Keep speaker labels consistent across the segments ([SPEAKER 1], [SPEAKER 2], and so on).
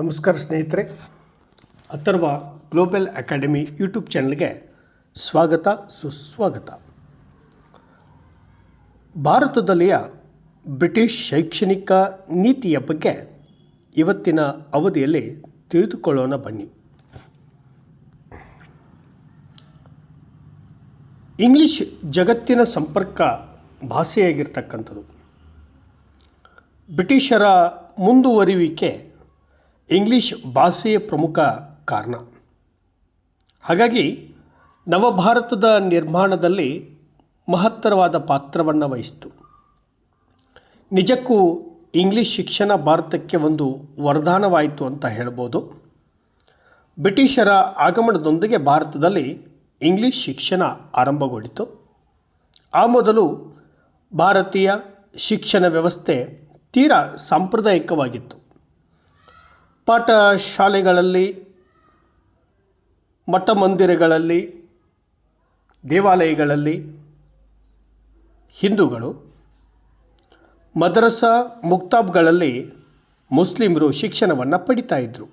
[SPEAKER 1] ನಮಸ್ಕಾರ ಸ್ನೇಹಿತರೆ, Atharva global academy YouTube ಚಾನಲ್ಗೆ ಸ್ವಾಗತ, ಸುಸ್ವಾಗತ. ಭಾರತದಲ್ಲಿಯ ಬ್ರಿಟಿಷ್ ಶೈಕ್ಷಣಿಕ ನೀತಿಯ ಬಗ್ಗೆ ಇವತ್ತಿನ ಅವಧಿಯಲ್ಲಿ ತಿಳಿದುಕೊಳ್ಳೋಣ ಬನ್ನಿ. ಇಂಗ್ಲಿಷ್ ಜಗತ್ತಿನ ಸಂಪರ್ಕ ಭಾಷೆಯಾಗಿರ್ತಕ್ಕಂಥದ್ದು. ಬ್ರಿಟಿಷರ ಮುಂದುವರಿಯುವಿಕೆ ಇಂಗ್ಲಿಷ್ ಭಾಷೆಯ ಪ್ರಮುಖ ಕಾರಣ. ಹಾಗಾಗಿ ನವಭಾರತದ ನಿರ್ಮಾಣದಲ್ಲಿ ಮಹತ್ತರವಾದ ಪಾತ್ರವನ್ನು ವಹಿಸಿತು. ನಿಜಕ್ಕೂ ಇಂಗ್ಲಿಷ್ ಶಿಕ್ಷಣ ಭಾರತಕ್ಕೆ ಒಂದು ವರದಾನವಾಯಿತು ಅಂತ ಹೇಳ್ಬೋದು. ಬ್ರಿಟಿಷರ ಆಗಮನದೊಂದಿಗೆ ಭಾರತದಲ್ಲಿ ಇಂಗ್ಲಿಷ್ ಶಿಕ್ಷಣ ಆರಂಭಗೊಂಡಿತು. ಆ ಮೊದಲು ಭಾರತೀಯ ಶಿಕ್ಷಣ ವ್ಯವಸ್ಥೆ ತೀರಾ ಸಾಂಪ್ರದಾಯಿಕವಾಗಿತ್ತು. ಪಾಠ ಶಾಲೆಗಳಲ್ಲಿ ಮಠ ಮಂದಿರಗಳಲ್ಲಿ ದೇವಾಲಯಗಳಲ್ಲಿ ಹಿಂದೂಗಳು, ಮದ್ರಸಾ ಮುಕ್ತಾಬ್ಗಳಲ್ಲಿ ಮುಸ್ಲಿಮರು ಶಿಕ್ಷಣವನ್ನು ಪಡಿತಾ ಇದ್ದರು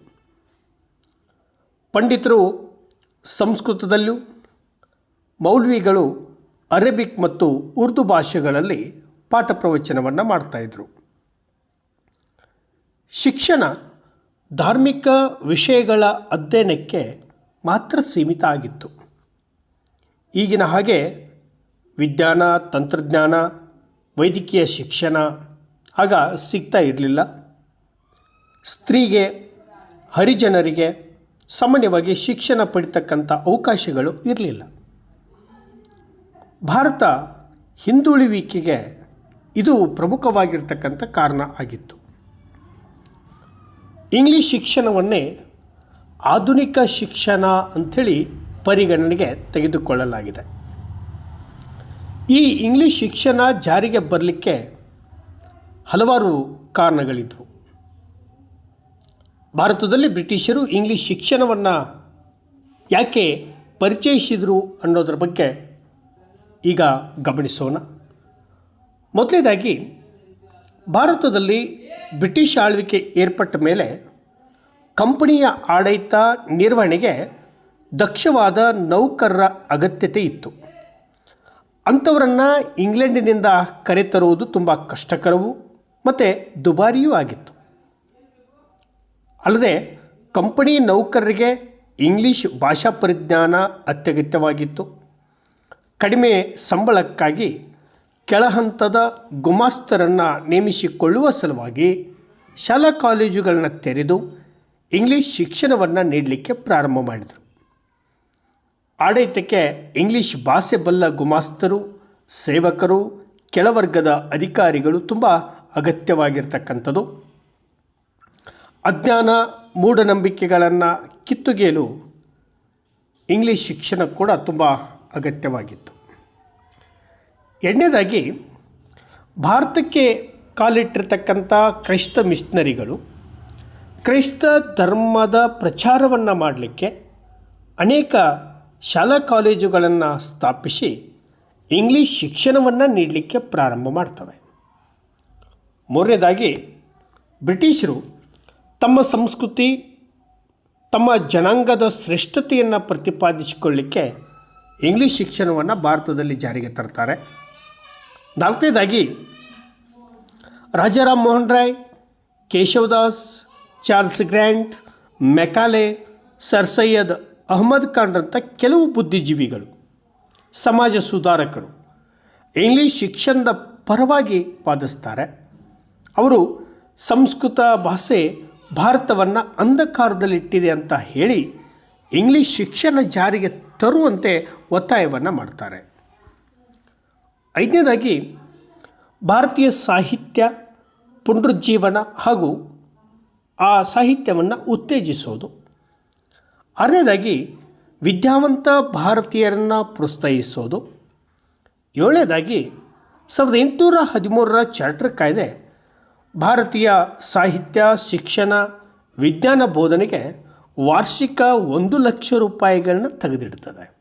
[SPEAKER 1] ಪಂಡಿತರು ಸಂಸ್ಕೃತದಲ್ಲೂ, ಮೌಲ್ವಿಗಳು ಅರೇಬಿಕ್ ಮತ್ತು ಉರ್ದು ಭಾಷೆಗಳಲ್ಲಿ ಪಾಠ ಪ್ರವಚನವನ್ನು ಮಾಡ್ತಾಯಿದ್ರು ಶಿಕ್ಷಣ ಧಾರ್ಮಿಕ ವಿಷಯಗಳ ಅಧ್ಯಯನಕ್ಕೆ ಮಾತ್ರ ಸೀಮಿತ ಆಗಿತ್ತು. ಈಗಿನ ಹಾಗೆ ವಿಜ್ಞಾನ, ತಂತ್ರಜ್ಞಾನ, ವೈದ್ಯಕೀಯ ಶಿಕ್ಷಣ ಆಗ ಸಿಗ್ತಾ ಇರಲಿಲ್ಲ. ಸ್ತ್ರೀಗೆ, ಹರಿಜನರಿಗೆ ಸಾಮಾನ್ಯವಾಗಿ ಶಿಕ್ಷಣ ಪಡಿತಕ್ಕಂಥ ಅವಕಾಶಗಳು ಇರಲಿಲ್ಲ. ಭಾರತ ಹಿಂದುಳಿವಿಕೆಗೆ ಇದು ಪ್ರಮುಖವಾಗಿರ್ತಕ್ಕಂಥ ಕಾರಣ ಆಗಿತ್ತು. ಇಂಗ್ಲೀಷ್ ಶಿಕ್ಷಣವನ್ನೇ ಆಧುನಿಕ ಶಿಕ್ಷಣ ಅಂಥೇಳಿ ಪರಿಗಣನೆಗೆ ತೆಗೆದುಕೊಳ್ಳಲಾಗಿದೆ. ಈ ಇಂಗ್ಲೀಷ್ ಶಿಕ್ಷಣ ಜಾರಿಗೆ ಬರಲಿಕ್ಕೆ ಹಲವಾರು ಕಾರಣಗಳಿದ್ವು. ಭಾರತದಲ್ಲಿ ಬ್ರಿಟಿಷರು ಇಂಗ್ಲೀಷ್ ಶಿಕ್ಷಣವನ್ನು ಯಾಕೆ ಪರಿಚಯಿಸಿದರು ಅನ್ನೋದ್ರ ಬಗ್ಗೆ ಈಗ ಗಮನಿಸೋಣ. ಮೊದಲನೇದಾಗಿ ಭಾರತದಲ್ಲಿ ಬ್ರಿಟಿಷ್ ಆಳ್ವಿಕೆ ಏರ್ಪಟ್ಟ ಮೇಲೆ ಕಂಪನಿಯ ಆಡಳಿತ ನಿರ್ವಹಣೆಗೆ ದಕ್ಷವಾದ ನೌಕರರ ಅಗತ್ಯತೆ ಇತ್ತು. ಅಂಥವರನ್ನು ಇಂಗ್ಲೆಂಡಿನಿಂದ ಕರೆತರುವುದು ತುಂಬ ಕಷ್ಟಕರವೂ ಮತ್ತು ದುಬಾರಿಯೂ ಆಗಿತ್ತು. ಅಲ್ಲದೆ ಕಂಪನಿ ನೌಕರರಿಗೆ ಇಂಗ್ಲೀಷ್ ಭಾಷಾ ಪರಿಜ್ಞಾನ ಅತ್ಯಗತ್ಯವಾಗಿತ್ತು. ಕಡಿಮೆ ಸಂಬಳಕ್ಕಾಗಿ ಕೆಳಹಂತದ ಗುಮಾಸ್ತರನ್ನು ನೇಮಿಸಿಕೊಳ್ಳುವ ಸಲುವಾಗಿ ಶಾಲಾ ಕಾಲೇಜುಗಳನ್ನು ತೆರೆದು ಇಂಗ್ಲೀಷ್ ಶಿಕ್ಷಣವನ್ನು ನೀಡಲಿಕ್ಕೆ ಪ್ರಾರಂಭ ಮಾಡಿದರು. ಆಡಳಿತಕ್ಕೆ ಇಂಗ್ಲೀಷ್ ಭಾಷೆ ಬಲ್ಲ ಗುಮಾಸ್ತರು, ಸೇವಕರು, ಕೆಳವರ್ಗದ ಅಧಿಕಾರಿಗಳು ತುಂಬ ಅಗತ್ಯವಾಗಿರ್ತಕ್ಕಂಥದ್ದು. ಅಜ್ಞಾನ, ಮೂಢನಂಬಿಕೆಗಳನ್ನು ಕಿತ್ತುಗೆಯಲು ಇಂಗ್ಲೀಷ್ ಶಿಕ್ಷಣ ಕೂಡ ತುಂಬ ಅಗತ್ಯವಾಗಿತ್ತು. ಎರಡನೇದಾಗಿ, ಭಾರತಕ್ಕೆ ಕಾಲಿಟ್ಟಿರ್ತಕ್ಕಂಥ ಕ್ರೈಸ್ತ ಮಿಷನರಿಗಳು ಕ್ರೈಸ್ತ ಧರ್ಮದ ಪ್ರಚಾರವನ್ನು ಮಾಡಲಿಕ್ಕೆ ಅನೇಕ ಶಾಲಾ ಕಾಲೇಜುಗಳನ್ನು ಸ್ಥಾಪಿಸಿ ಇಂಗ್ಲೀಷ್ ಶಿಕ್ಷಣವನ್ನು ನೀಡಲಿಕ್ಕೆ ಪ್ರಾರಂಭ ಮಾಡ್ತವೆ. ಮೂರನೇದಾಗಿ, ಬ್ರಿಟಿಷರು ತಮ್ಮ ಸಂಸ್ಕೃತಿ, ತಮ್ಮ ಜನಾಂಗದ ಶ್ರೇಷ್ಠತೆಯನ್ನು ಪ್ರತಿಪಾದಿಸಿಕೊಳ್ಳಿಕ್ಕೆ ಇಂಗ್ಲೀಷ್ ಶಿಕ್ಷಣವನ್ನು ಭಾರತದಲ್ಲಿ ಜಾರಿಗೆ ತರ್ತಾರೆ. ನಾಲ್ಕನೇದಾಗಿ, Rajaram Mohan Roy, Keshavdas, Charles Grant, Macaulay, sir Syed Ahmad ಖಾನ್ರಂಥ ಕೆಲವು ಬುದ್ಧಿಜೀವಿಗಳು, ಸಮಾಜ ಸುಧಾರಕರು, ಇಂಗ್ಲೀಷ್ ಶಿಕ್ಷಣದ ಪರವಾಗಿ ವಾದಿಸ್ತಾರೆ. ಅವರು ಸಂಸ್ಕೃತ ಭಾಷೆ ಭಾರತವನ್ನು ಅಂಧಕಾರದಲ್ಲಿಟ್ಟಿದೆ ಅಂತ ಹೇಳಿ ಇಂಗ್ಲೀಷ್ ಶಿಕ್ಷಣ ಜಾರಿಗೆ ತರುವಂತೆ ಒತ್ತಾಯವನ್ನು ಮಾಡ್ತಾರೆ. ಐದನೇದಾಗಿ ಭಾರತೀಯ ಸಾಹಿತ್ಯ, ಪುನರುಜ್ಜೀವನ ಹಾಗೂ ಆ ಸಾಹಿತ್ಯವನ್ನು ಉತ್ತೇಜಿಸೋದು. ಆರನೇದಾಗಿ ವಿದ್ಯಾವಂತ ಭಾರತೀಯರನ್ನು ಪ್ರೋತ್ಸಾಹಿಸೋದು. ಏಳನೇದಾಗಿ ಸಾವಿರದ ಎಂಟುನೂರ ಹದಿಮೂರರ ಚಾರ್ಟರ್ ಕಾಯ್ದೆ ಭಾರತೀಯ ಸಾಹಿತ್ಯ, ಶಿಕ್ಷಣ, ವಿಜ್ಞಾನ ಬೋಧನೆಗೆ ವಾರ್ಷಿಕ ಒಂದು ಲಕ್ಷ ರೂಪಾಯಿಗಳನ್ನ ತೆಗೆದಿಡ್ತದೆ.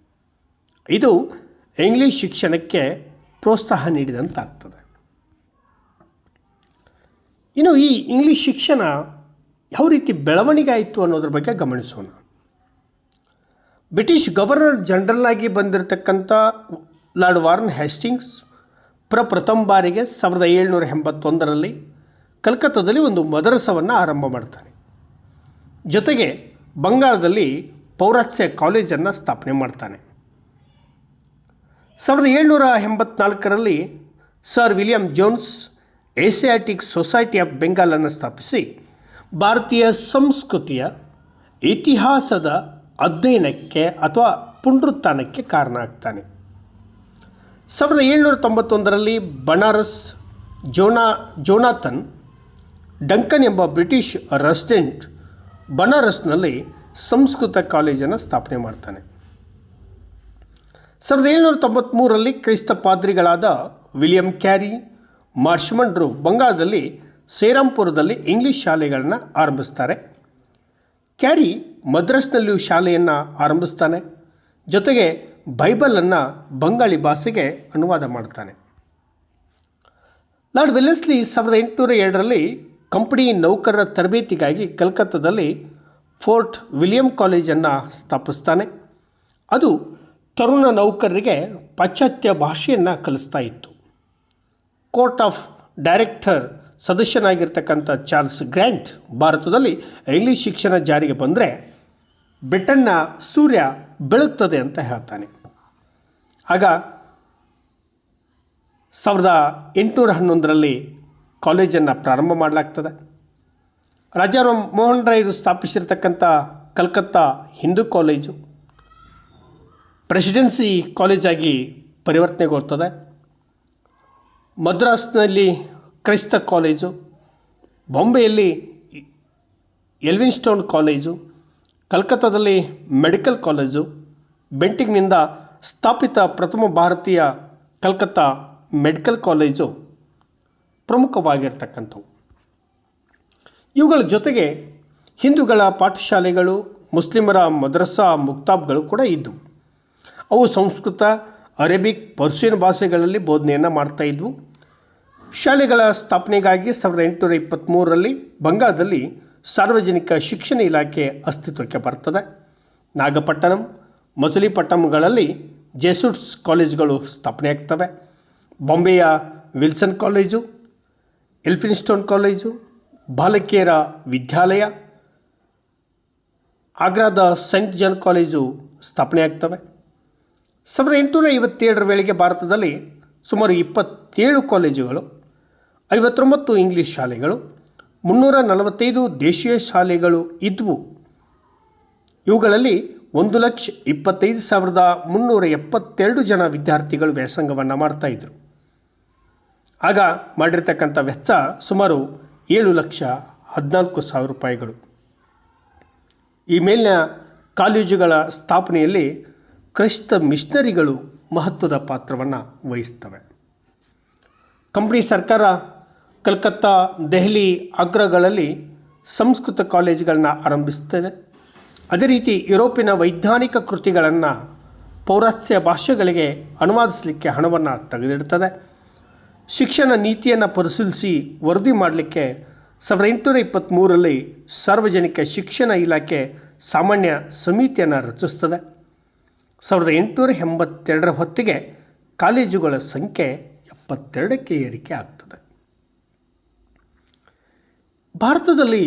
[SPEAKER 1] ಇದು ಇಂಗ್ಲೀಷ್ ಶಿಕ್ಷಣಕ್ಕೆ ಪ್ರೋತ್ಸಾಹ ನೀಡಿದಂತಾಗ್ತದೆ. ಇನ್ನು ಈ ಇಂಗ್ಲೀಷ್ ಶಿಕ್ಷಣ ಯಾವ ರೀತಿ ಬೆಳವಣಿಗೆ ಆಯಿತು ಅನ್ನೋದ್ರ ಬಗ್ಗೆ ಗಮನಿಸೋಣ. ಬ್ರಿಟಿಷ್ ಗವರ್ನರ್ ಜನರಲ್ ಆಗಿ ಬಂದಿರತಕ್ಕಂಥ ಲಾರ್ಡ್ ವಾರ್ನ್ ಹ್ಯಾಸ್ಟಿಂಗ್ಸ್ ಪ್ರಪ್ರಥಮ ಬಾರಿಗೆ ಸಾವಿರದ ಏಳ್ನೂರ ಎಂಬತ್ತೊಂದರಲ್ಲಿ ಕಲ್ಕತ್ತಾದಲ್ಲಿ ಒಂದು ಮದರಸವನ್ನು ಆರಂಭ ಮಾಡ್ತಾನೆ. ಜೊತೆಗೆ ಬಂಗಾಳದಲ್ಲಿ ಪೌರಾಸ್ತ್ಯ ಕಾಲೇಜನ್ನು ಸ್ಥಾಪನೆ ಮಾಡ್ತಾನೆ. ಸಾವಿರದ ಏಳ್ನೂರ ಎಂಬತ್ನಾಲ್ಕರಲ್ಲಿ sir William Jones Asiatic Society of ಬೆಂಗಾಲನ್ನು ಸ್ಥಾಪಿಸಿ ಭಾರತೀಯ ಸಂಸ್ಕೃತಿಯ ಇತಿಹಾಸದ ಅಧ್ಯಯನಕ್ಕೆ ಅಥವಾ ಪುನರುತ್ಥಾನಕ್ಕೆ ಕಾರಣ ಆಗ್ತಾನೆ ಸಾವಿರದ ಏಳ್ನೂರ ತೊಂಬತ್ತೊಂದರಲ್ಲಿ ಬನಾರಸ್ ಜೋನಾ, ಜೋನಾಥನ್, ಡಂಕನ್ ಎಂಬ ಬ್ರಿಟಿಷ್ ರೆಸಿಡೆಂಟ್ ಬನಾರಸ್ನಲ್ಲಿ ಸಂಸ್ಕೃತ ಕಾಲೇಜನ್ನು ಸ್ಥಾಪನೆ ಮಾಡ್ತಾನೆ. ಸಾವಿರದ ಏಳ್ನೂರ ತೊಂಬತ್ತ್ಮೂರರಲ್ಲಿ ಕ್ರೈಸ್ತ ಪಾದ್ರಿಗಳಾದ ವಿಲಿಯಂ ಕ್ಯಾರಿ ಮಾರ್ಷ್ಮಂಡ್ರು ಬಂಗಾಳದಲ್ಲಿ ಸೇರಾಂಪುರದಲ್ಲಿ ಇಂಗ್ಲಿಷ್ ಶಾಲೆಗಳನ್ನು ಆರಂಭಿಸ್ತಾರೆ. ಕ್ಯಾರಿ ಮದ್ರಾಸ್ನಲ್ಲಿಯೂ ಶಾಲೆಯನ್ನು ಆರಂಭಿಸ್ತಾನೆ. ಜೊತೆಗೆ ಬೈಬಲನ್ನು ಬಂಗಾಳಿ ಭಾಷೆಗೆ ಅನುವಾದ ಮಾಡ್ತಾನೆ. ಲಾರ್ಡ್ ವಿಲಿಯಸ್ಲಿ ಸಾವಿರದ ಎಂಟುನೂರ ಎರಡರಲ್ಲಿ ಕಂಪನಿ ನೌಕರರ ತರಬೇತಿಗಾಗಿ ಕಲ್ಕತ್ತಾದಲ್ಲಿ ಫೋರ್ಟ್ ವಿಲಿಯಂ ಕಾಲೇಜನ್ನು ಸ್ಥಾಪಿಸ್ತಾನೆ. ಅದು ತರುಣ ನೌಕರರಿಗೆ ಪಾಶ್ಚಾತ್ಯ ಭಾಷೆಯನ್ನು ಕಲಿಸ್ತಾ ಇತ್ತು. ಕೋರ್ಟ್ ಆಫ್ ಡೈರೆಕ್ಟರ್ ಸದಸ್ಯನಾಗಿರ್ತಕ್ಕಂಥ ಚಾರ್ಲ್ಸ್ ಗ್ರ್ಯಾಂಟ್ ಭಾರತದಲ್ಲಿ ಇಂಗ್ಲೀಷ್ ಶಿಕ್ಷಣ ಜಾರಿಗೆ ಬಂದರೆ ಬ್ರಿಟನ್ನ ಸೂರ್ಯ ಬೆಳಗ್ತದೆ ಅಂತ ಹೇಳ್ತಾನೆ. ಆಗ ಸಾವಿರದ ಎಂಟುನೂರ ಹನ್ನೊಂದರಲ್ಲಿ ಕಾಲೇಜನ್ನು ಪ್ರಾರಂಭ ಮಾಡಲಾಗ್ತದೆ. ರಾಜಾರಾಮ್ ಮೋಹನ್ ರಾಯರು ಸ್ಥಾಪಿಸಿರ್ತಕ್ಕಂಥ ಕಲ್ಕತ್ತಾ ಹಿಂದೂ ಕಾಲೇಜು. ಪ್ರೆಸಿಡೆನ್ಸಿ ಕಾಲೇಜಾಗಿ ಪರಿವರ್ತನೆಗೊಳ್ತದೆ ಮದ್ರಾಸ್ನಲ್ಲಿ ಕ್ರೈಸ್ತ ಕಾಲೇಜು ಬಾಂಬೆಯಲ್ಲಿ ಎಲ್ವಿನ್ಸ್ಟೋನ್ ಕಾಲೇಜು ಕಲ್ಕತ್ತಾದಲ್ಲಿ ಮೆಡಿಕಲ್ ಕಾಲೇಜು ಬೆಂಟಿಂಗ್ನಿಂದ ಸ್ಥಾಪಿತ ಪ್ರಥಮ ಭಾರತೀಯ ಕಲ್ಕತ್ತಾ ಮೆಡಿಕಲ್ ಕಾಲೇಜು ಪ್ರಮುಖವಾಗಿರ್ತಕ್ಕಂಥವು. ಇವುಗಳ ಜೊತೆಗೆ ಹಿಂದೂಗಳ ಪಾಠಶಾಲೆಗಳು, ಮುಸ್ಲಿಮರ ಮದ್ರಸಾ ಮುಕ್ತಾಬ್ಗಳು ಕೂಡ ಇದ್ದವು. ಅವು ಸಂಸ್ಕೃತ, ಅರೇಬಿಕ್ ಪರ್ಷಿಯನ್ ಭಾಷೆಗಳಲ್ಲಿ ಬೋಧನೆಯನ್ನು ಮಾಡ್ತಾಯಿದ್ವು ಶಾಲೆಗಳ ಸ್ಥಾಪನೆಗಾಗಿ ಸಾವಿರದ ಎಂಟುನೂರ ಇಪ್ಪತ್ತ್ಮೂರರಲ್ಲಿ ಬಂಗಾಳದಲ್ಲಿ ಸಾರ್ವಜನಿಕ ಶಿಕ್ಷಣ ಇಲಾಖೆ ಅಸ್ತಿತ್ವಕ್ಕೆ ಬರ್ತದೆ. ನಾಗಪಟ್ಟಣಂ ಮಚಲಿಪಟ್ಟಣಂಗಳಲ್ಲಿ ಜೆಸುಟ್ಸ್ ಕಾಲೇಜುಗಳು ಸ್ಥಾಪನೆ ಆಗ್ತವೆ. ಬಾಂಬೆಯ ವಿಲ್ಸನ್ ಕಾಲೇಜು, ಎಲ್ಫಿನ್ಸ್ಟೋನ್ ಕಾಲೇಜು, ಬಾಲಕಿಯರ ವಿದ್ಯಾಲಯ, ಆಗ್ರಾದ ಸೆಂಟ್ ಜಾನ್ ಕಾಲೇಜು ಸ್ಥಾಪನೆ ಆಗ್ತವೆ. ಸಾವಿರದ ಎಂಟುನೂರ ಐವತ್ತೇಳರ ವೇಳೆಗೆ ಭಾರತದಲ್ಲಿ ಸುಮಾರು ಇಪ್ಪತ್ತೇಳು ಕಾಲೇಜುಗಳು, ಐವತ್ತೊಂಬತ್ತು ಇಂಗ್ಲೀಷ್ ಶಾಲೆಗಳು, ಮುನ್ನೂರ ನಲವತ್ತೈದು ದೇಶೀಯ ಶಾಲೆಗಳು ಇದ್ವು. ಇವುಗಳಲ್ಲಿ ಒಂದು ಲಕ್ಷ ಇಪ್ಪತ್ತೈದು ಸಾವಿರದ ಮುನ್ನೂರ ಎಪ್ಪತ್ತೆರಡು ಜನ ವಿದ್ಯಾರ್ಥಿಗಳು ವ್ಯಾಸಂಗವನ್ನು ಮಾಡ್ತಾಯಿದ್ರು ಆಗ ಮಾಡಿರ್ತಕ್ಕಂಥ ವೆಚ್ಚ ಸುಮಾರು ಏಳು ಲಕ್ಷ ಹದಿನಾಲ್ಕು ಸಾವಿರ ರೂಪಾಯಿಗಳು. ಈ ಮೇಲಿನ ಕಾಲೇಜುಗಳ ಸ್ಥಾಪನೆಯಲ್ಲಿ ಕ್ರೈಸ್ತ ಮಿಷನರಿಗಳು ಮಹತ್ವದ ಪಾತ್ರವನ್ನು ವಹಿಸ್ತವೆ. ಕಂಪ್ನಿ ಸರ್ಕಾರ ಕಲ್ಕತ್ತಾ, ದೆಹಲಿ ಆಗ್ರಾಗಳಲ್ಲಿ ಸಂಸ್ಕೃತ ಕಾಲೇಜುಗಳನ್ನ ಆರಂಭಿಸ್ತದೆ ಅದೇ ರೀತಿ ಯುರೋಪಿನ ವೈಜ್ಞಾನಿಕ ಕೃತಿಗಳನ್ನು ಪೌರಾತ್ಯ ಭಾಷೆಗಳಿಗೆ ಅನುವಾದಿಸಲಿಕ್ಕೆ ಹಣವನ್ನು ತೆಗೆದಿಡ್ತದೆ ಶಿಕ್ಷಣ ನೀತಿಯನ್ನು ಪರಿಶೀಲಿಸಿ ವರದಿ ಮಾಡಲಿಕ್ಕೆ ಸಾವಿರದ ಎಂಟುನೂರ ಇಪ್ಪತ್ತ್ಮೂರರಲ್ಲಿ ಸಾರ್ವಜನಿಕ ಶಿಕ್ಷಣ ಇಲಾಖೆ ಸಾಮಾನ್ಯ ಸಮಿತಿಯನ್ನು ರಚಿಸ್ತದೆ ಸಾವಿರದ ಎಂಟುನೂರ ಎಂಬತ್ತೆರಡರ ಹೊತ್ತಿಗೆ ಕಾಲೇಜುಗಳ ಸಂಖ್ಯೆ ಎಪ್ಪತ್ತೆರಡಕ್ಕೆ ಏರಿಕೆ ಆಗ್ತದೆ. ಭಾರತದಲ್ಲಿ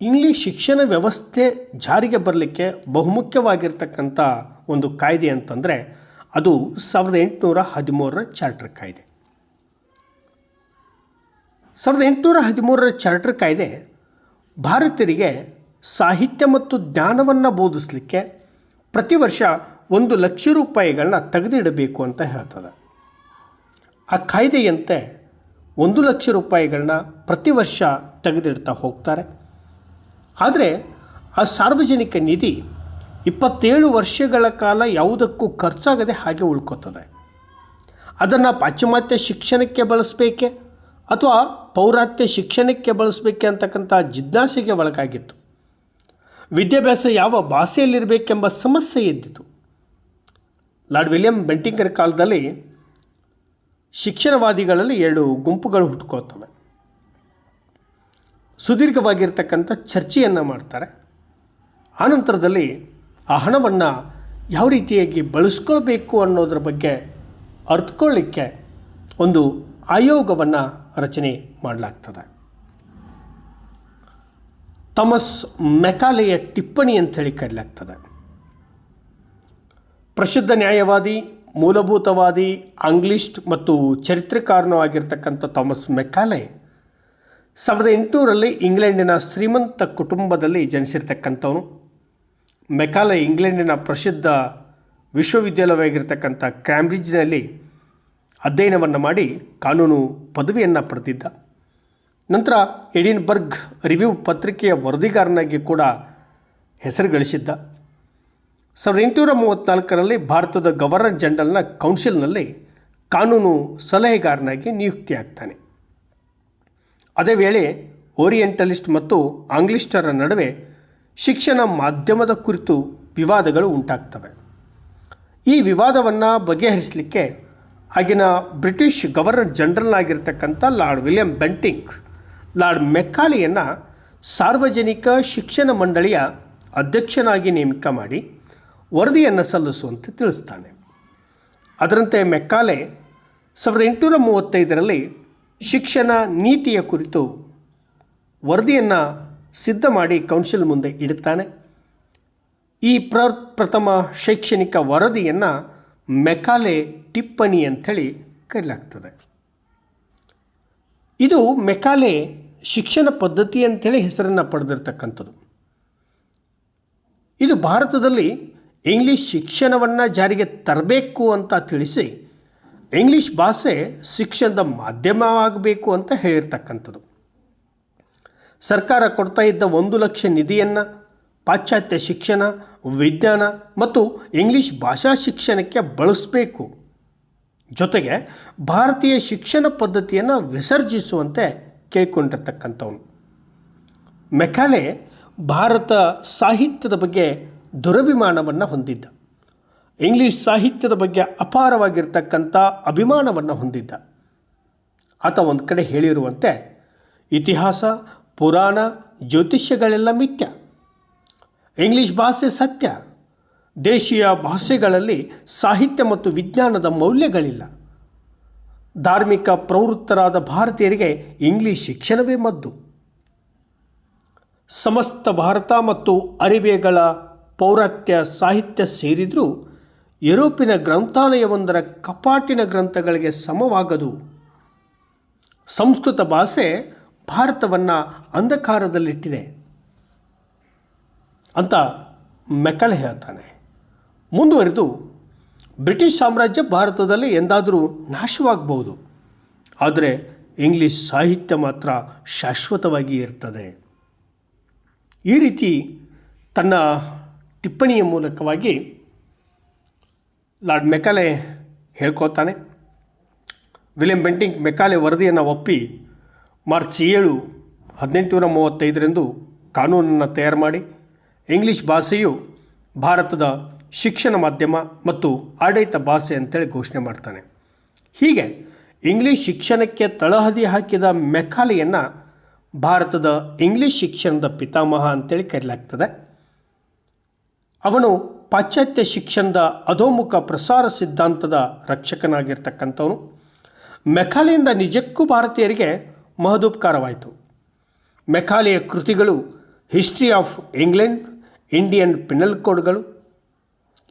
[SPEAKER 1] ಇಂಗ್ಲೀಷ್ ಶಿಕ್ಷಣ ವ್ಯವಸ್ಥೆ ಜಾರಿಗೆ ಬರಲಿಕ್ಕೆ ಬಹುಮುಖ್ಯವಾಗಿರ್ತಕ್ಕಂಥ ಒಂದು ಕಾಯ್ದೆ ಅಂತಂದರೆ ಅದು ಸಾವಿರದ ಎಂಟುನೂರ ಹದಿಮೂರರ ಚಾರ್ಟರ್ ಕಾಯ್ದೆ. ಸಾವಿರದ ಎಂಟುನೂರ ಹದಿಮೂರರ ಚಾರ್ಟರ್ ಕಾಯ್ದೆ ಭಾರತೀಯರಿಗೆ ಸಾಹಿತ್ಯ ಮತ್ತು ಜ್ಞಾನವನ್ನು ಬೋಧಿಸಲಿಕ್ಕೆ ಪ್ರತಿ ವರ್ಷ ಒಂದು ಲಕ್ಷ ರೂಪಾಯಿಗಳನ್ನ ತೆಗೆದಿಡಬೇಕು ಅಂತ ಹೇಳ್ತದೆ. ಆ ಕಾಯ್ದೆಯಂತೆ ಒಂದು ಲಕ್ಷ ರೂಪಾಯಿಗಳನ್ನ ಪ್ರತಿ ವರ್ಷ ತೆಗೆದಿಡ್ತಾ ಹೋಗ್ತಾರೆ. ಆದರೆ ಆ ಸಾರ್ವಜನಿಕ ನಿಧಿ ಇಪ್ಪತ್ತೇಳು ವರ್ಷಗಳ ಕಾಲ ಯಾವುದಕ್ಕೂ ಖರ್ಚಾಗದೆ ಹಾಗೆ ಉಳ್ಕೋತದೆ. ಅದನ್ನು ಪಾಶ್ಚಿಮಾತ್ಯ ಶಿಕ್ಷಣಕ್ಕೆ ಬಳಸಬೇಕೆ ಅಥವಾ ಪೌರಾತ್ಯ ಶಿಕ್ಷಣಕ್ಕೆ ಬಳಸಬೇಕೆ ಅಂತಕ್ಕಂಥ ಜಿಜ್ಞಾಸೆಗೆ ಒಳಗಾಗಿತ್ತು. ವಿದ್ಯಾಭ್ಯಾಸ ಯಾವ ಭಾಷೆಯಲ್ಲಿರಬೇಕೆಂಬ ಸಮಸ್ಯೆ ಎದ್ದಿತು. ಲಾರ್ಡ್ ವಿಲಿಯಂ ಬೆಂಟಿಂಗರ್ ಕಾಲದಲ್ಲಿ ಶಿಕ್ಷಣವಾದಿಗಳಲ್ಲಿ ಎರಡು ಗುಂಪುಗಳು ಹುಟ್ಕೋತವೆ ಸುದೀರ್ಘವಾಗಿರ್ತಕ್ಕಂಥ ಚರ್ಚೆಯನ್ನು ಮಾಡ್ತಾರೆ. ಆನಂತರದಲ್ಲಿ ಆ ಹಣವನ್ನು ಯಾವ ರೀತಿಯಾಗಿ ಬಳಸ್ಕೊಳ್ಬೇಕು ಅನ್ನೋದ್ರ ಬಗ್ಗೆ ಅರ್ಥಕೊಳ್ಳಿಕ್ಕೆ ಒಂದು ಆಯೋಗವನ್ನು ರಚನೆ ಮಾಡಲಾಗ್ತದೆ. ಥಾಮಸ್ ಮೆಕಾಲೆಯ ಟಿಪ್ಪಣಿ ಅಂಥೇಳಿ ಕರೆಯಲಾಗ್ತದೆ ಪ್ರಸಿದ್ಧ ನ್ಯಾಯವಾದಿ, ಮೂಲಭೂತವಾದಿ ಆಂಗ್ಲಿಸ್ಟ್ ಮತ್ತು ಚರಿತ್ರೆಕಾರನೂ ಆಗಿರ್ತಕ್ಕಂಥ ಥಾಮಸ್ ಮೆಕಾಲೆ ಸಾವಿರದ ಎಂಟುನೂರಲ್ಲಿ ಇಂಗ್ಲೆಂಡಿನ ಶ್ರೀಮಂತ ಕುಟುಂಬದಲ್ಲಿ ಜನಿಸಿರ್ತಕ್ಕಂಥವನು. ಮೆಕಾಲೆ ಇಂಗ್ಲೆಂಡಿನ ಪ್ರಸಿದ್ಧ ವಿಶ್ವವಿದ್ಯಾಲಯವಾಗಿರ್ತಕ್ಕಂಥ ಕ್ಯಾಂಬ್ರಿಡ್ಜ್ನಲ್ಲಿ ಅಧ್ಯಯನವನ್ನು ಮಾಡಿ ಕಾನೂನು ಪದವಿಯನ್ನು ಪಡೆದಿದ್ದ. ನಂತರ ಎಡಿನ್ಬರ್ಗ್ ರಿವ್ಯೂ ಪತ್ರಿಕೆಯ ವರದಿಗಾರನಾಗಿ ಕೂಡ ಹೆಸರು ಗಳಿಸಿದ್ದ ಸಾವಿರದ ಎಂಟುನೂರ ಮೂವತ್ತ್ನಾಲ್ಕರಲ್ಲಿ ಭಾರತದ ಗವರ್ನರ್ ಜನರಲ್ನ ಕೌನ್ಸಿಲ್ನಲ್ಲಿ ಕಾನೂನು ಸಲಹೆಗಾರನಾಗಿ ನಿಯುಕ್ತಿಯಾಗ್ತಾನೆ. ಅದೇ ವೇಳೆ ಓರಿಯೆಂಟಲಿಸ್ಟ್ ಮತ್ತು ಆಂಗ್ಲಿಸ್ಟರ ನಡುವೆ ಶಿಕ್ಷಣ ಮಾಧ್ಯಮದ ಕುರಿತು ವಿವಾದಗಳು ಉಂಟಾಗ್ತವೆ. ಈ ವಿವಾದವನ್ನು ಬಗೆಹರಿಸಲಿಕ್ಕೆ ಆಗಿನ ಬ್ರಿಟಿಷ್ ಗವರ್ನರ್ ಜನರಲ್ ಆಗಿರ್ತಕ್ಕಂಥ ಲಾರ್ಡ್ ವಿಲಿಯಂ ಬೆಂಟಿಂಗ್ ಲಾರ್ಡ್ ಮೆಕ್ಕಾಲಿಯನ್ನು ಸಾರ್ವಜನಿಕ ಶಿಕ್ಷಣ ಮಂಡಳಿಯ ಅಧ್ಯಕ್ಷನಾಗಿ ನೇಮಕ ಮಾಡಿ ವರದಿಯನ್ನು ಸಲ್ಲಿಸುವಂತೆ ತಿಳಿಸ್ತಾನೆ. ಅದರಂತೆ ಮೆಕ್ಕಾಲೆ ಸಾವಿರದ ಎಂಟುನೂರ ಮೂವತ್ತೈದರಲ್ಲಿ ಶಿಕ್ಷಣ ನೀತಿಯ ಕುರಿತು ವರದಿಯನ್ನು ಸಿದ್ಧ ಮಾಡಿ ಕೌನ್ಸಿಲ್ ಮುಂದೆ ಇಡುತ್ತಾನೆ. ಈ ಪ್ರ, ಪ್ರಥಮ ಶೈಕ್ಷಣಿಕ ವರದಿಯನ್ನು ಮೆಕಾಲೆ ಟಿಪ್ಪಣಿ ಅಂಥೇಳಿ ಕರೆಯಲಾಗ್ತದೆ ಇದು ಮೆಕಾಲೆ ಶಿಕ್ಷಣ ಪದ್ಧತಿ ಅಂತೇಳಿ ಹೆಸರನ್ನು ಪಡೆದಿರ್ತಕ್ಕಂಥದ್ದು. ಇದು ಭಾರತದಲ್ಲಿ ಇಂಗ್ಲೀಷ್ ಶಿಕ್ಷಣವನ್ನು ಜಾರಿಗೆ ತರಬೇಕು ಅಂತ ತಿಳಿಸಿ ಇಂಗ್ಲೀಷ್ ಭಾಷೆ ಶಿಕ್ಷಣದ ಮಾಧ್ಯಮವಾಗಬೇಕು ಅಂತ ಹೇಳಿರ್ತಕ್ಕಂಥದ್ದು. ಸರ್ಕಾರ ಕೊಡ್ತಾ ಇದ್ದ ಒಂದು ಲಕ್ಷ ನಿಧಿಯನ್ನು, ಪಾಶ್ಚಾತ್ಯ ಶಿಕ್ಷಣ, ವಿಜ್ಞಾನ ಮತ್ತು ಇಂಗ್ಲೀಷ್ ಭಾಷಾ ಶಿಕ್ಷಣಕ್ಕೆ ಬಳಸಬೇಕು. ಜೊತೆಗೆ ಭಾರತೀಯ ಶಿಕ್ಷಣ ಪದ್ಧತಿಯನ್ನು ವಿಸರ್ಜಿಸುವಂತೆ ಕೇಳಿಕೊಂಡಿರ್ತಕ್ಕಂಥವನು. ಮೆಕಾಲೆ ಭಾರತ ಸಾಹಿತ್ಯದ ಬಗ್ಗೆ ದುರಭಿಮಾನವನ್ನು ಹೊಂದಿದ್ದ. ಇಂಗ್ಲೀಷ್ ಸಾಹಿತ್ಯದ ಬಗ್ಗೆ ಅಪಾರವಾಗಿರ್ತಕ್ಕಂಥ ಅಭಿಮಾನವನ್ನು ಹೊಂದಿದ್ದ. ಆತ ಒಂದು ಕಡೆ ಹೇಳಿರುವಂತೆ, ಇತಿಹಾಸ, ಪುರಾಣ, ಜ್ಯೋತಿಷ್ಯಗಳೆಲ್ಲ ಮಿಥ್ಯ. ಇಂಗ್ಲೀಷ್ ಭಾಷೆ ಸತ್ಯ. ದೇಶೀಯ ಭಾಷೆಗಳಲ್ಲಿ ಸಾಹಿತ್ಯ ಮತ್ತು ವಿಜ್ಞಾನದ ಮೌಲ್ಯಗಳಿಲ್ಲ. ಧಾರ್ಮಿಕ ಪ್ರವೃತ್ತರಾದ ಭಾರತೀಯರಿಗೆ ಇಂಗ್ಲಿಷ್ ಶಿಕ್ಷಣವೇ ಮದ್ದು. ಸಮಸ್ತ ಭಾರತ ಮತ್ತು ಅರಿಬೆಗಳ ಪೌರಾತ್ಯ ಸಾಹಿತ್ಯ ಸೇರಿದರೂ ಯುರೋಪಿನ ಗ್ರಂಥಾಲಯವೊಂದರ ಕಪಾಟಿನ ಗ್ರಂಥಗಳಿಗೆ ಸಮವಾಗದು. ಸಂಸ್ಕೃತ ಭಾಷೆ ಭಾರತವನ್ನು ಅಂಧಕಾರದಲ್ಲಿಟ್ಟಿದೆ. ಅಂತ ಮೆಕಲ್ ಹೇಳ್ತಾನೆ. ಮುಂದುವರೆದು ಬ್ರಿಟಿಷ್ ಸಾಮ್ರಾಜ್ಯ ಭಾರತದಲ್ಲಿ ಎಂದಾದರೂ ನಾಶವಾಗಬಹುದು. ಆದರೆ ಇಂಗ್ಲಿಷ್ ಸಾಹಿತ್ಯ ಮಾತ್ರ ಶಾಶ್ವತವಾಗಿ ಇರ್ತದೆ. ಈ ರೀತಿ ತನ್ನ ಟಿಪ್ಪಣಿಯ ಮೂಲಕವಾಗಿ ಲಾರ್ಡ್ ಮೆಕಾಲೆ ಹೇಳ್ಕೋತಾನೆ ವಿಲಿಯಂ ಬೆಂಟಿಂಗ್ ಮೆಕಾಲೆ ವರದಿಯನ್ನು ಒಪ್ಪಿ ಮಾರ್ಚ್ ಏಳು, ಹದಿನೆಂಟುನೂರ ಮೂವತ್ತೈದರಂದು ಕಾನೂನನ್ನು ತಯಾರು ಮಾಡಿ. ಇಂಗ್ಲಿಷ್ ಭಾಷೆಯು ಭಾರತದ ಶಿಕ್ಷಣ ಮಾಧ್ಯಮ ಮತ್ತು ಆಡಳಿತ ಭಾಷೆ ಅಂತೇಳಿ ಘೋಷಣೆ ಮಾಡ್ತಾನೆ. ಹೀಗೆ ಇಂಗ್ಲೀಷ್ ಶಿಕ್ಷಣಕ್ಕೆ ತಳಹದಿ ಹಾಕಿದ ಮೆಕಾಲೆಯನ್ನು ಭಾರತದ ಇಂಗ್ಲೀಷ್ ಶಿಕ್ಷಣದ ಪಿತಾಮಹ ಅಂತೇಳಿ ಕರೆಯಲಾಗ್ತದೆ ಅವನು ಪಾಶ್ಚಾತ್ಯ ಶಿಕ್ಷಣದ ಅಧೋಮುಖ ಪ್ರಸಾರ ಸಿದ್ಧಾಂತದ ರಕ್ಷಕನಾಗಿರ್ತಕ್ಕಂಥವನು. ಮೆಕಾಲೆಯಿಂದ ನಿಜಕ್ಕೂ ಭಾರತೀಯರಿಗೆ ಮಹದೋಪಕಾರವಾಯಿತು. ಮೆಕಾಲೆಯ ಕೃತಿಗಳು history of England, Indian penal ಕೋಡ್ಗಳು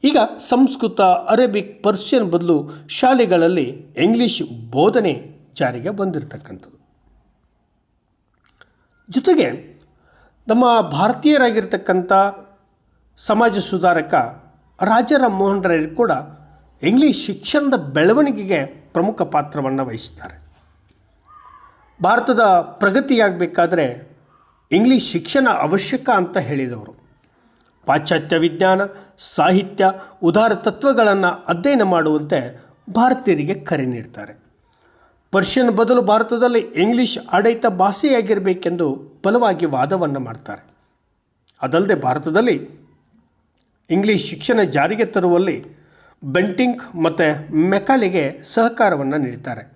[SPEAKER 1] ಈಗ ಸಂಸ್ಕೃತ, ಅರೇಬಿಕ್, ಪರ್ಷಿಯನ್ ಬದಲು ಶಾಲೆಗಳಲ್ಲಿ ಇಂಗ್ಲೀಷ್ ಬೋಧನೆ ಜಾರಿಗೆ ಬಂದಿರತಕ್ಕಂಥದ್ದು. ಜೊತೆಗೆ ನಮ್ಮ ಭಾರತೀಯರಾಗಿರ್ತಕ್ಕಂಥ ಸಮಾಜ ಸುಧಾರಕ ರಾಜಾರಾಮ್ ಮೋಹನ್ ರಾಯರು ಕೂಡ ಇಂಗ್ಲೀಷ್ ಶಿಕ್ಷಣದ ಬೆಳವಣಿಗೆಗೆ ಪ್ರಮುಖ ಪಾತ್ರವನ್ನು ವಹಿಸ್ತಾರೆ. ಭಾರತದ ಪ್ರಗತಿಯಾಗಬೇಕಾದ್ರೆ ಇಂಗ್ಲೀಷ್ ಶಿಕ್ಷಣ ಅವಶ್ಯಕ ಅಂತ ಹೇಳಿದವರು. ಪಾಶ್ಚಾತ್ಯ ವಿಜ್ಞಾನ, ಸಾಹಿತ್ಯ, ಉದಾರ ತತ್ವಗಳನ್ನು ಅಧ್ಯಯನ ಮಾಡುವಂತೆ ಭಾರತೀಯರಿಗೆ ಕರೆ ನೀಡ್ತಾರೆ. ಪರ್ಷಿಯನ್ ಬದಲು ಭಾರತದಲ್ಲಿ ಇಂಗ್ಲಿಷ್ ಆಡಳಿತ ಭಾಷೆಯಾಗಿರಬೇಕೆಂದು ಬಲವಾಗಿ ವಾದವನ್ನು ಮಾಡ್ತಾರೆ. ಅದಲ್ಲದೆ ಭಾರತದಲ್ಲಿ ಇಂಗ್ಲಿಷ್ ಶಿಕ್ಷಣ ಜಾರಿಗೆ ತರುವಲ್ಲಿ ಬೆಂಟಿಂಗ್ ಮತ್ತು ಮೆಕಾಲಿಗೆ ಸಹಕಾರವನ್ನು ನೀಡ್ತಾರೆ.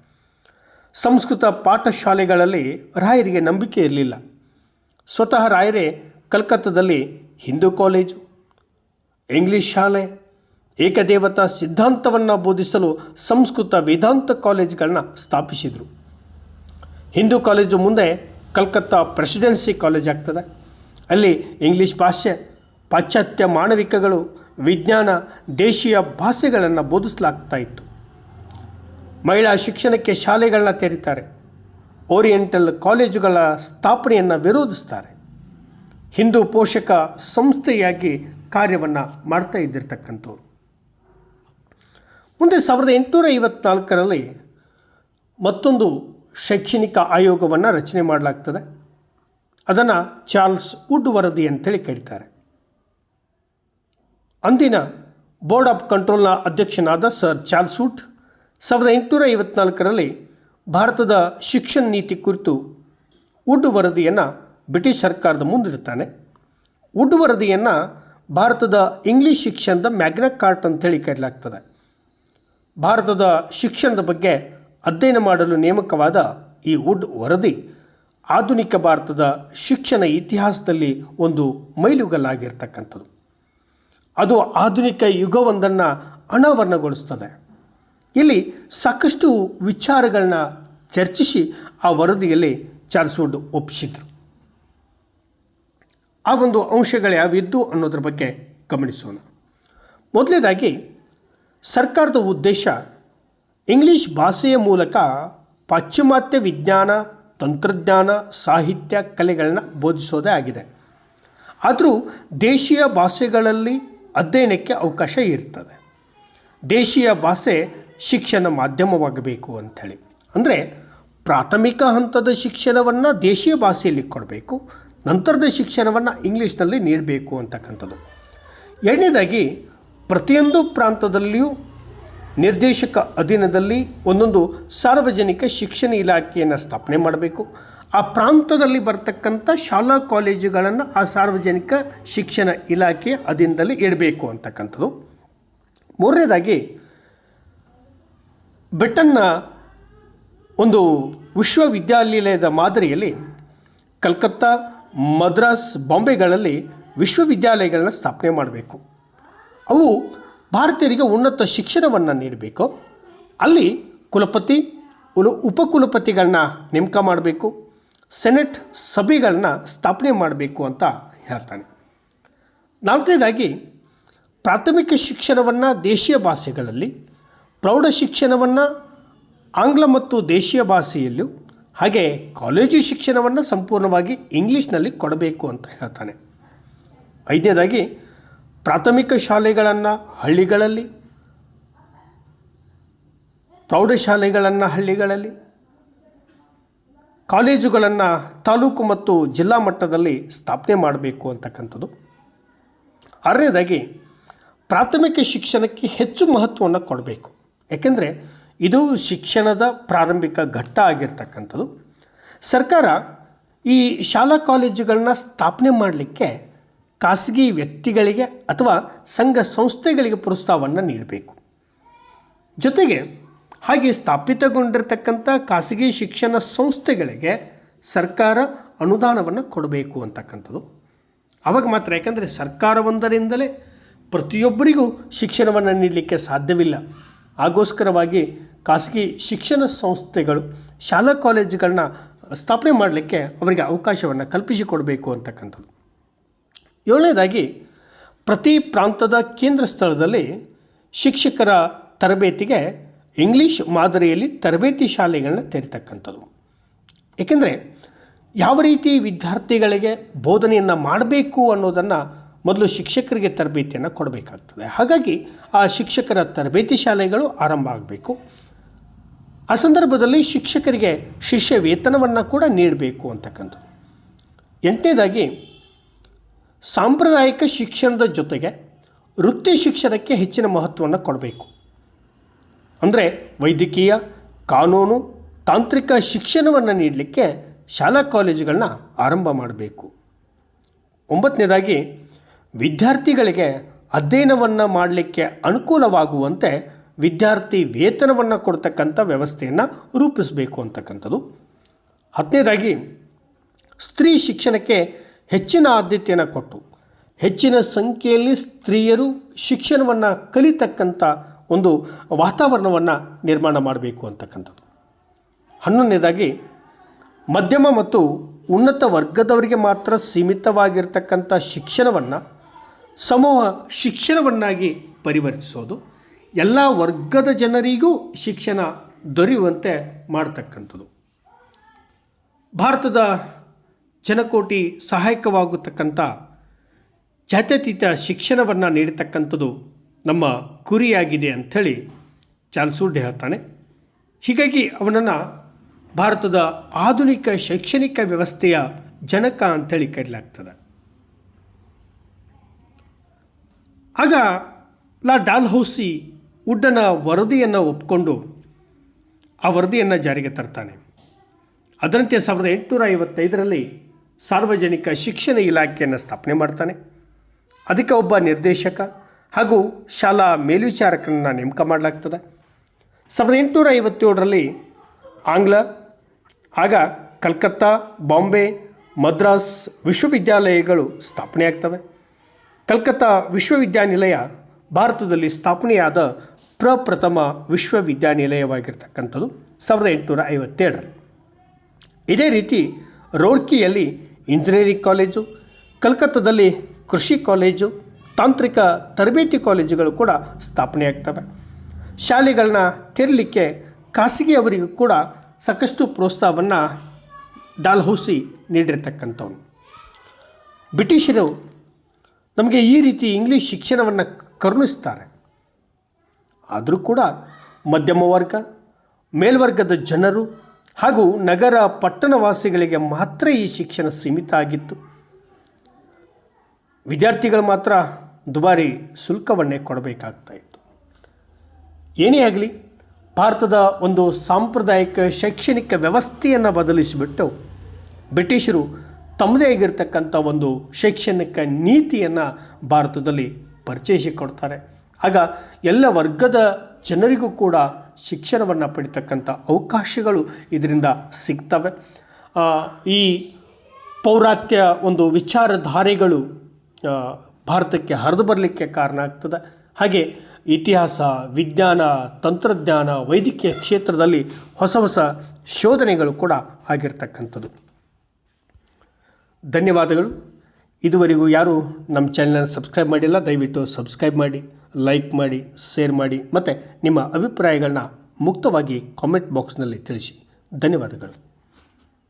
[SPEAKER 1] ಸಂಸ್ಕೃತ ಪಾಠಶಾಲೆಗಳಲ್ಲಿ ರಾಯರಿಗೆ ನಂಬಿಕೆ ಇರಲಿಲ್ಲ. ಸ್ವತಃ ರಾಯರೇ ಕಲ್ಕತ್ತಾದಲ್ಲಿ ಹಿಂದೂ ಕಾಲೇಜು, ಇಂಗ್ಲಿಷ್ ಶಾಲೆ, ಏಕದೇವತಾ ಸಿದ್ಧಾಂತವನ್ನು ಬೋಧಿಸಲು ಸಂಸ್ಕೃತ ವೇದಾಂತ ಕಾಲೇಜ್ಗಳನ್ನ ಸ್ಥಾಪಿಸಿದರು. ಹಿಂದೂ ಕಾಲೇಜು ಮುಂದೆ ಕಲ್ಕತ್ತಾ ಪ್ರೆಸಿಡೆನ್ಸಿ ಕಾಲೇಜ್ ಆಗ್ತದೆ. ಅಲ್ಲಿ ಇಂಗ್ಲೀಷ್ ಭಾಷೆ, ಪಾಶ್ಚಾತ್ಯ ಮಾನವಿಕಗಳು, ವಿಜ್ಞಾನ, ದೇಶೀಯ ಭಾಷೆಗಳನ್ನು ಬೋಧಿಸಲಾಗ್ತಾ ಇತ್ತು. ಮಹಿಳಾ ಶಿಕ್ಷಣಕ್ಕೆ ಶಾಲೆಗಳನ್ನ ತೆರೀತಾರೆ. ಓರಿಯೆಂಟಲ್ ಕಾಲೇಜುಗಳ ಸ್ಥಾಪನೆಯನ್ನು ವಿರೋಧಿಸ್ತಾರೆ. ಹಿಂದೂ ಪೋಷಕ ಸಂಸ್ಥೆಯಾಗಿ ಕಾರ್ಯವನ್ನು ಮಾಡ್ತಾ ಇದ್ದಿರ್ತಕ್ಕಂಥವ್ರು. ಮುಂದೆ ಸಾವಿರದ ಎಂಟುನೂರ ಐವತ್ನಾಲ್ಕರಲ್ಲಿ ಮತ್ತೊಂದು ಶೈಕ್ಷಣಿಕ ಆಯೋಗವನ್ನು ರಚನೆ ಮಾಡಲಾಗ್ತದೆ. ಅದನ್ನು ಚಾರ್ಲ್ಸ್ ವುಡ್ ವರದಿ ಅಂತೇಳಿ ಕರೀತಾರೆ. ಅಂದಿನ ಬೋರ್ಡ್ ಆಫ್ ಕಂಟ್ರೋಲ್ನ ಅಧ್ಯಕ್ಷನಾದ ಸರ್ ಚಾರ್ಲ್ಸ್ ವುಡ್ ಸಾವಿರದ ಎಂಟುನೂರ ಐವತ್ನಾಲ್ಕರಲ್ಲಿ ಭಾರತದ ಶಿಕ್ಷಣ ನೀತಿ ಕುರಿತು ವುಡ್ ವರದಿಯನ್ನು ಬ್ರಿಟಿಷ್ ಸರ್ಕಾರದ ಮುಂದಿಡ್ತಾನೆ. ವುಡ್ ವರದಿಯನ್ನು ಭಾರತದ ಇಂಗ್ಲೀಷ್ ಶಿಕ್ಷಣದ ಮ್ಯಾಗ್ನ ಕಾರ್ಟ್ ಅಂತೇಳಿ ಕರೆಯಲಾಗ್ತದೆ ಭಾರತದ ಶಿಕ್ಷಣದ ಬಗ್ಗೆ ಅಧ್ಯಯನ ಮಾಡಲು ನೇಮಕವಾದ ಈ ವುಡ್ ವರದಿ ಆಧುನಿಕ ಭಾರತದ ಶಿಕ್ಷಣ ಇತಿಹಾಸದಲ್ಲಿ ಒಂದು ಮೈಲುಗಲ್ಲಾಗಿರ್ತಕ್ಕಂಥದ್ದು. ಅದು ಆಧುನಿಕ ಯುಗವೊಂದನ್ನು ಅನಾವರಣಗೊಳಿಸ್ತದೆ. ಇಲ್ಲಿ ಸಾಕಷ್ಟು ವಿಚಾರಗಳನ್ನ ಚರ್ಚಿಸಿ ಆ ವರದಿಯಲ್ಲಿ ಚಾರ್ಲ್ಸ್ ವುಡ್ ಒಪ್ಪಿಸಿದ್ರು. ಆ ಒಂದು ಅಂಶಗಳು ಯಾವಿದ್ದು ಅನ್ನೋದ್ರ ಬಗ್ಗೆ ಗಮನಿಸೋಣ. ಮೊದಲನೇದಾಗಿ ಸರ್ಕಾರದ ಉದ್ದೇಶ ಇಂಗ್ಲೀಷ್ ಭಾಷೆಯ ಮೂಲಕ ಪಾಶ್ಚಿಮಾತ್ಯ ವಿಜ್ಞಾನ, ತಂತ್ರಜ್ಞಾನ, ಸಾಹಿತ್ಯ ಕಲೆಗಳನ್ನ ಬೋಧಿಸೋದೇ ಆಗಿದೆ. ಆದರೂ ದೇಶೀಯ ಭಾಷೆಗಳಲ್ಲಿ ಅಧ್ಯಯನಕ್ಕೆ ಅವಕಾಶ ಇರ್ತದೆ. ದೇಶೀಯ ಭಾಷೆ ಶಿಕ್ಷಣ ಮಾಧ್ಯಮವಾಗಬೇಕು ಅಂಥೇಳಿ. ಅಂದರೆ ಪ್ರಾಥಮಿಕ ಹಂತದ ಶಿಕ್ಷಣವನ್ನು ದೇಶೀಯ ಭಾಷೆಯಲ್ಲಿ ಕೊಡಬೇಕು. ನಂತರದ ಶಿಕ್ಷಣವನ್ನು ಇಂಗ್ಲೀಷ್ನಲ್ಲಿ ನೀಡಬೇಕು ಅಂತಕ್ಕಂಥದ್ದು. ಎರಡನೇದಾಗಿ, ಪ್ರತಿಯೊಂದು ಪ್ರಾಂತದಲ್ಲಿಯೂ ನಿರ್ದೇಶಕ ಅಧೀನದಲ್ಲಿ ಒಂದೊಂದು ಸಾರ್ವಜನಿಕ ಶಿಕ್ಷಣ ಇಲಾಖೆಯನ್ನು ಸ್ಥಾಪನೆ ಮಾಡಬೇಕು. ಆ ಪ್ರಾಂತದಲ್ಲಿ ಬರ್ತಕ್ಕಂಥ ಶಾಲಾ ಕಾಲೇಜುಗಳನ್ನು ಆ ಸಾರ್ವಜನಿಕ ಶಿಕ್ಷಣ ಇಲಾಖೆಯ ಅಧೀನದಲ್ಲಿ ಇಡಬೇಕು ಅಂತಕ್ಕಂಥದ್ದು. ಮೂರನೇದಾಗಿ, ಬ್ರಿಟನ್ನ ಒಂದು ವಿಶ್ವವಿದ್ಯಾನಿಲಯದ ಮಾದರಿಯಲ್ಲಿ ಕಲ್ಕತ್ತಾ ಮದ್ರಾಸ್ ಬಾಂಬೆಗಳಲ್ಲಿ ವಿಶ್ವವಿದ್ಯಾಲಯಗಳನ್ನ ಸ್ಥಾಪನೆ ಮಾಡಬೇಕು. ಅವು ಭಾರತೀಯರಿಗೆ ಉನ್ನತ ಶಿಕ್ಷಣವನ್ನು ನೀಡಬೇಕು. ಅಲ್ಲಿ ಕುಲಪತಿ, ಉಲು ಉಪಕುಲಪತಿಗಳನ್ನ ನೇಮಕ ಮಾಡಬೇಕು. ಸೆನೆಟ್ ಸಭೆಗಳನ್ನ ಸ್ಥಾಪನೆ ಮಾಡಬೇಕು ಅಂತ ಹೇಳ್ತಾನೆ. ನಾಲ್ಕನೇದಾಗಿ, ಪ್ರಾಥಮಿಕ ಶಿಕ್ಷಣವನ್ನು ದೇಶೀಯ ಭಾಷೆಗಳಲ್ಲಿ, ಪ್ರೌಢ ಶಿಕ್ಷಣವನ್ನು ಆಂಗ್ಲ ಮತ್ತು ದೇಶೀಯ ಭಾಷೆಯಲ್ಲೂ ಹಾಗೆ ಕಾಲೇಜು ಶಿಕ್ಷಣವನ್ನು ಸಂಪೂರ್ಣವಾಗಿ ಇಂಗ್ಲೀಷ್ನಲ್ಲಿ ಕೊಡಬೇಕು ಅಂತ ಹೇಳ್ತಾನೆ. ಐದನೇದಾಗಿ, ಪ್ರಾಥಮಿಕ ಶಾಲೆಗಳನ್ನು ಹಳ್ಳಿಗಳಲ್ಲಿ, ಪ್ರೌಢಶಾಲೆಗಳನ್ನು ಹಳ್ಳಿಗಳಲ್ಲಿ, ಕಾಲೇಜುಗಳನ್ನು ತಾಲೂಕು ಮತ್ತು ಜಿಲ್ಲಾ ಮಟ್ಟದಲ್ಲಿ ಸ್ಥಾಪನೆ ಮಾಡಬೇಕು ಅಂತಕ್ಕಂಥದ್ದು. ಆರನೇದಾಗಿ, ಪ್ರಾಥಮಿಕ ಶಿಕ್ಷಣಕ್ಕೆ ಹೆಚ್ಚು ಮಹತ್ವವನ್ನು ಕೊಡಬೇಕು. ಯಾಕೆಂದರೆ ಇದು ಶಿಕ್ಷಣದ ಪ್ರಾರಂಭಿಕ ಘಟ್ಟ ಆಗಿರ್ತಕ್ಕಂಥದ್ದು. ಸರ್ಕಾರ ಈ ಶಾಲಾ ಕಾಲೇಜುಗಳನ್ನ ಸ್ಥಾಪನೆ ಮಾಡಲಿಕ್ಕೆ ಖಾಸಗಿ ವ್ಯಕ್ತಿಗಳಿಗೆ ಅಥವಾ ಸಂಘ ಸಂಸ್ಥೆಗಳಿಗೆ ಪ್ರೋತ್ಸಾಹವನ್ನು ನೀಡಬೇಕು. ಜೊತೆಗೆ ಹಾಗೆ ಸ್ಥಾಪಿತಗೊಂಡಿರ್ತಕ್ಕಂಥ ಖಾಸಗಿ ಶಿಕ್ಷಣ ಸಂಸ್ಥೆಗಳಿಗೆ ಸರ್ಕಾರ ಅನುದಾನವನ್ನು ಕೊಡಬೇಕು ಅಂತಕ್ಕಂಥದ್ದು. ಅವಾಗ ಮಾತ್ರ ಯಾಕಂದರೆ ಸರ್ಕಾರವೊಂದರಿಂದಲೇ ಪ್ರತಿಯೊಬ್ಬರಿಗೂ ಶಿಕ್ಷಣವನ್ನು ನೀಡಲಿಕ್ಕೆ ಸಾಧ್ಯವಿಲ್ಲ. ಆಗೋಸ್ಕರವಾಗಿ ಖಾಸಗಿ ಶಿಕ್ಷಣ ಸಂಸ್ಥೆಗಳು ಶಾಲಾ ಕಾಲೇಜುಗಳನ್ನ ಸ್ಥಾಪನೆ ಮಾಡಲಿಕ್ಕೆ ಅವರಿಗೆ ಅವಕಾಶವನ್ನು ಕಲ್ಪಿಸಿಕೊಡಬೇಕು ಅಂತಕ್ಕಂಥದ್ದು. ಏಳನೇದಾಗಿ, ಪ್ರತಿ ಪ್ರಾಂತದ ಕೇಂದ್ರ ಸ್ಥಳದಲ್ಲಿ ಶಿಕ್ಷಕರ ತರಬೇತಿಗೆ ಇಂಗ್ಲೀಷ್ ಮಾದರಿಯಲ್ಲಿ ತರಬೇತಿ ಶಾಲೆಗಳನ್ನ ತೆರೀತಕ್ಕಂಥದ್ದು. ಏಕೆಂದರೆ, ಯಾವ ರೀತಿ ವಿದ್ಯಾರ್ಥಿಗಳಿಗೆ ಬೋಧನೆಯನ್ನು ಮಾಡಬೇಕು ಅನ್ನೋದನ್ನು ಮೊದಲು ಶಿಕ್ಷಕರಿಗೆ ತರಬೇತಿಯನ್ನು ಕೊಡಬೇಕಾಗ್ತದೆ. ಹಾಗಾಗಿ ಆ ಶಿಕ್ಷಕರ ತರಬೇತಿ ಶಾಲೆಗಳು ಆರಂಭ ಆಗಬೇಕು. ಆ ಸಂದರ್ಭದಲ್ಲಿ ಶಿಕ್ಷಕರಿಗೆ ಶಿಷ್ಯ ವೇತನವನ್ನು ಕೂಡ ನೀಡಬೇಕು ಅಂತಕ್ಕಂಥದ್ದು. ಎಂಟನೇದಾಗಿ, ಸಾಂಪ್ರದಾಯಿಕ ಶಿಕ್ಷಣದ ಜೊತೆಗೆ ವೃತ್ತಿ ಶಿಕ್ಷಣಕ್ಕೆ ಹೆಚ್ಚಿನ ಮಹತ್ವವನ್ನು ಕೊಡಬೇಕು. ಅಂದರೆ ವೈದ್ಯಕೀಯ, ಕಾನೂನು, ತಾಂತ್ರಿಕ ಶಿಕ್ಷಣವನ್ನು ನೀಡಲಿಕ್ಕೆ ಶಾಲಾ ಕಾಲೇಜುಗಳನ್ನ ಆರಂಭ ಮಾಡಬೇಕು. ಒಂಬತ್ತನೇದಾಗಿ ವಿದ್ಯಾರ್ಥಿಗಳಿಗೆ ಅಧ್ಯಯನವನ್ನು ಮಾಡಲಿಕ್ಕೆ ಅನುಕೂಲವಾಗುವಂತೆ ವಿದ್ಯಾರ್ಥಿ ವೇತನವನ್ನು ಕೊಡ್ತಕ್ಕಂಥ ವ್ಯವಸ್ಥೆಯನ್ನು ರೂಪಿಸಬೇಕು ಅಂತಕ್ಕಂಥದ್ದು. ಹತ್ತನೇದಾಗಿ, ಸ್ತ್ರೀ ಶಿಕ್ಷಣಕ್ಕೆ ಹೆಚ್ಚಿನ ಆದ್ಯತೆಯನ್ನು ಕೊಟ್ಟು, ಹೆಚ್ಚಿನ ಸಂಖ್ಯೆಯಲ್ಲಿ ಸ್ತ್ರೀಯರು ಶಿಕ್ಷಣವನ್ನು ಕಲಿತಕ್ಕಂಥ ಒಂದು ವಾತಾವರಣವನ್ನು ನಿರ್ಮಾಣ ಮಾಡಬೇಕು ಅಂತಕ್ಕಂಥದ್ದು. ಹನ್ನೊಂದನೇದಾಗಿ, ಮಧ್ಯಮ ಮತ್ತು ಉನ್ನತ ವರ್ಗದವರಿಗೆ ಮಾತ್ರ ಸೀಮಿತವಾಗಿರ್ತಕ್ಕಂಥ ಶಿಕ್ಷಣವನ್ನು ಸಮೂಹ ಶಿಕ್ಷಣವನ್ನಾಗಿ ಪರಿವರ್ತಿಸೋದು, ಎಲ್ಲ ವರ್ಗದ ಜನರಿಗೂ ಶಿಕ್ಷಣ ದೊರೆಯುವಂತೆ ಮಾಡತಕ್ಕಂಥದ್ದು. ಭಾರತದ ಜನಕೋಟಿ ಸಹಾಯಕವಾಗತಕ್ಕಂಥ ಜಾತ್ಯತೀತ ಶಿಕ್ಷಣವನ್ನು ನೀಡತಕ್ಕಂಥದ್ದು ನಮ್ಮ ಗುರಿಯಾಗಿದೆ ಅಂಥೇಳಿ ಚಾಲ್ಸೂಡ್ ಹೇಳ್ತಾನೆ. ಹೀಗಾಗಿ ಅವನನ್ನು ಭಾರತದ ಆಧುನಿಕ ಶೈಕ್ಷಣಿಕ ವ್ಯವಸ್ಥೆಯ ಜನಕ ಅಂಥೇಳಿ ಕರೆಯಲಾಗ್ತದೆ ಆಗ ಲಾ ಡಾಲ್ ಹೌಸಿ ವುಡ್ಡನ ವರದಿಯನ್ನು ಒಪ್ಪಿಕೊಂಡು ಆ ವರದಿಯನ್ನು ಜಾರಿಗೆ ತರ್ತಾನೆ. ಅದರಂತೆ ಸಾವಿರದ ಎಂಟುನೂರ ಐವತ್ತೈದರಲ್ಲಿ ಸಾರ್ವಜನಿಕ ಶಿಕ್ಷಣ ಇಲಾಖೆಯನ್ನು ಸ್ಥಾಪನೆ ಮಾಡ್ತಾನೆ. ಅದಕ್ಕೆ ಒಬ್ಬ ನಿರ್ದೇಶಕ ಹಾಗೂ ಶಾಲಾ ಮೇಲ್ವಿಚಾರಕರನ್ನು ನೇಮಕ ಮಾಡಲಾಗ್ತದೆ. ಸಾವಿರದ ಎಂಟುನೂರ ಐವತ್ತೇಳರಲ್ಲಿ ಆಂಗ್ಲ, ಆಗ ಕಲ್ಕತ್ತಾ, ಬಾಂಬೆ, ಮದ್ರಾಸ್ ವಿಶ್ವವಿದ್ಯಾಲಯಗಳು ಸ್ಥಾಪನೆಯಾಗ್ತವೆ. ಕಲ್ಕತ್ತಾ ವಿಶ್ವವಿದ್ಯಾನಿಲಯ ಭಾರತದಲ್ಲಿ ಸ್ಥಾಪನೆಯಾದ ಪ್ರಪ್ರಥಮ ವಿಶ್ವವಿದ್ಯಾನಿಲಯವಾಗಿರ್ತಕ್ಕಂಥದ್ದು ಸಾವಿರದ ಎಂಟುನೂರ ಐವತ್ತೇಳರಲ್ಲಿ. ಇದೇ ರೀತಿ ರೋರ್ಕಿಯಲ್ಲಿ ಇಂಜಿನಿಯರಿಂಗ್ ಕಾಲೇಜು, ಕಲ್ಕತ್ತಾದಲ್ಲಿ ಕೃಷಿ ಕಾಲೇಜು, ತಾಂತ್ರಿಕ ತರಬೇತಿ ಕಾಲೇಜುಗಳು ಕೂಡ ಸ್ಥಾಪನೆಯಾಗ್ತವೆ. ಶಾಲೆಗಳನ್ನ ತೆರಲಿಕ್ಕೆ ಖಾಸಗಿಯವರಿಗೂ ಕೂಡ ಸಾಕಷ್ಟು ಪ್ರೋತ್ಸಾಹವನ್ನು ಡಾಲ್ಹೌಸಿ ನೀಡಿರ್ತಕ್ಕಂಥವನು ಬ್ರಿಟಿಷರು ನಮಗೆ ಈ ರೀತಿ ಇಂಗ್ಲೀಷ್ ಶಿಕ್ಷಣವನ್ನು ಕರುಣಿಸ್ತಾರೆ. ಆದರೂ ಕೂಡ ಮಧ್ಯಮ ವರ್ಗ, ಮೇಲ್ವರ್ಗದ ಜನರು ಹಾಗೂ ನಗರ ಪಟ್ಟಣವಾಸಿಗಳಿಗೆ ಮಾತ್ರ ಈ ಶಿಕ್ಷಣ ಸೀಮಿತ ಆಗಿತ್ತು. ವಿದ್ಯಾರ್ಥಿಗಳು ಮಾತ್ರ ದುಬಾರಿ ಶುಲ್ಕವನ್ನೇ ಕೊಡಬೇಕಾಗ್ತಾ ಇತ್ತು. ಏನೇ ಆಗಲಿ, ಭಾರತದ ಒಂದು ಸಾಂಪ್ರದಾಯಿಕ ಶೈಕ್ಷಣಿಕ ವ್ಯವಸ್ಥೆಯನ್ನು ಬದಲಿಸಿಬಿಟ್ಟು ಬ್ರಿಟಿಷರು ತಮ್ಮದೇ ಆಗಿರ್ತಕ್ಕಂಥ ಒಂದು ಶೈಕ್ಷಣಿಕ ನೀತಿಯನ್ನು ಭಾರತದಲ್ಲಿ ಪರಿಚಯಿಸಿಕೊಡ್ತಾರೆ ಆಗ ಎಲ್ಲ ವರ್ಗದ ಜನರಿಗೂ ಕೂಡ ಶಿಕ್ಷಣವನ್ನು ಪಡಿತಕ್ಕಂಥ ಅವಕಾಶಗಳು ಇದರಿಂದ ಸಿಗ್ತವೆ. ಈ ಪೌರಾತ್ಯ ಒಂದು ವಿಚಾರಧಾರೆಗಳು ಭಾರತಕ್ಕೆ ಹರಿದು ಬರಲಿಕ್ಕೆ ಕಾರಣ ಆಗ್ತದೆ. ಹಾಗೆ ಇತಿಹಾಸ, ವಿಜ್ಞಾನ, ತಂತ್ರಜ್ಞಾನ, ವೈದ್ಯಕೀಯ ಕ್ಷೇತ್ರದಲ್ಲಿ ಹೊಸ ಹೊಸ ಶೋಧನೆಗಳು ಕೂಡ ಆಗಿರ್ತಕ್ಕಂಥದ್ದು. ಧನ್ಯವಾದಗಳು. ಇದುವರೆಗೂ ಯಾರು ನಮ್ಮ ಚಾನಲ್ನ ಸಬ್ಸ್ಕ್ರೈಬ್ ಮಾಡಿಲ್ಲ, ದಯವಿಟ್ಟು ಸಬ್ಸ್ಕ್ರೈಬ್ ಮಾಡಿ ಲೈಕ್ ಮಾಡಿ ಶೇರ್ ಮಾಡಿ, ಮತ್ತು ನಿಮ್ಮ ಅಭಿಪ್ರಾಯಗಳನ್ನ ಮುಕ್ತವಾಗಿ ಕಾಮೆಂಟ್ ಬಾಕ್ಸ್ನಲ್ಲಿ ತಿಳಿಸಿ. ಧನ್ಯವಾದಗಳು.